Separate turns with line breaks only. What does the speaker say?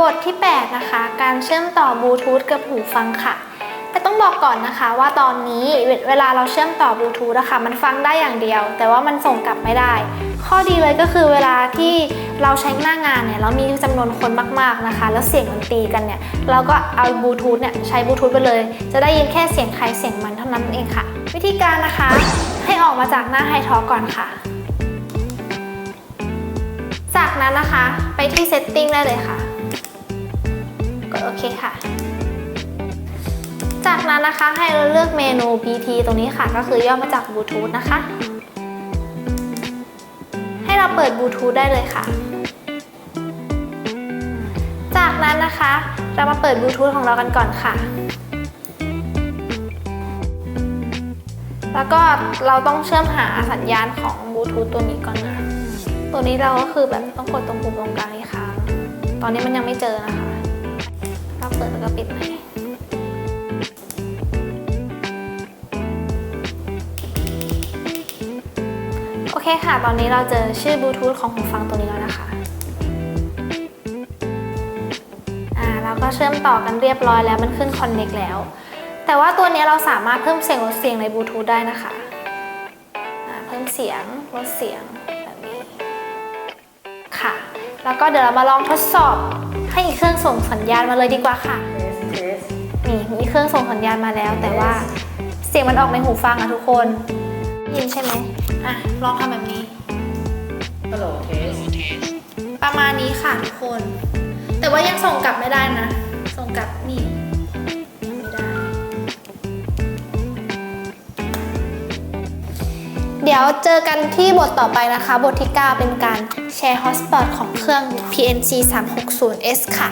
บทที่ 8 นะคะ การเชื่อมต่อบลูทูธกับหูฟังค่ะ แต่ต้องบอกก่อนนะคะว่าตอนนี้เวลาเราเชื่อมต่อบลูทูธนะคะมันฟังได้อย่างเดียว แต่ว่ามันส่งกลับไม่ได้ ข้อดีเลยก็คือเวลาที่เราใช้หน้างานเนี่ยเรามีจำนวนคนมากๆนะคะ แล้วเสียงมันตีกันเนี่ยเราก็เอาบลูทูธเนี่ยใช้บลูทูธไปเลย จะได้ยินแค่เสียงใครเสียงมันเท่านั้นเองค่ะ วิธีการนะคะให้ออกมาจากหน้าไฮทอก่อนค่ะ จากนั้นนะคะไปที่ Setting ได้เลยค่ะ โอเคค่ะ จากนั้นนะคะให้เราเลือกเมนู BT ตรงนี้ค่ะ ก็คือย่อมาจากบลูทูธนะคะ ให้เราเปิดบลูทูธได้เลยค่ะ จากนั้นนะคะ เรามาเปิดบลูทูธของเรากันก่อนค่ะแล้วก็เราต้องเชื่อมหาสัญญาณของบลูทูธตัวนี้ก่อนนะ ตัวนี้เราก็คือแบบต้องกดตรงปุ่มตรงกลางนี้ค่ะตอนนี้มันยังไม่เจอนะคะ ปิดแล้วก็ปิดใหม่โอเคค่ะ ตอนนี้เราเจอชื่อบลูทูธของหูฟังตัวนี้แล้วนะคะอ่าเราก็เชื่อมต่อกันเรียบร้อยแล้วมันขึ้น Connect แล้ว แต่ว่าตัวนี้เราสามารถเพิ่มเสียงลดเสียงในบลูทูธได้นะคะอ่าเพิ่มเสียงลดเสียงแบบนี้ค่ะ แล้วก็เดี๋ยวเรามาลองทดสอบ ให้อีกเครื่องส่งสัญญาณมาเลยดีกว่าค่ะ
เทสเทส
นี่มีเครื่องส่งสัญญาณมาแล้ว แต่ว่าเสียงมันออกในหูฟังอะทุกคนได้ยินใช่ไหมอะลองทำแบบนี้
ฮัลโหลเทส
ประมาณนี้ค่ะทุกคน แต่ว่ายังส่งกลับไม่ได้นะ ส่งกลับ ดี๋ยวเจอกันที่บทต่อไปนะคะ บทที่ 9 เป็นการแชร์ฮอตสปอตของเครื่อง PNC 360S ค่ะ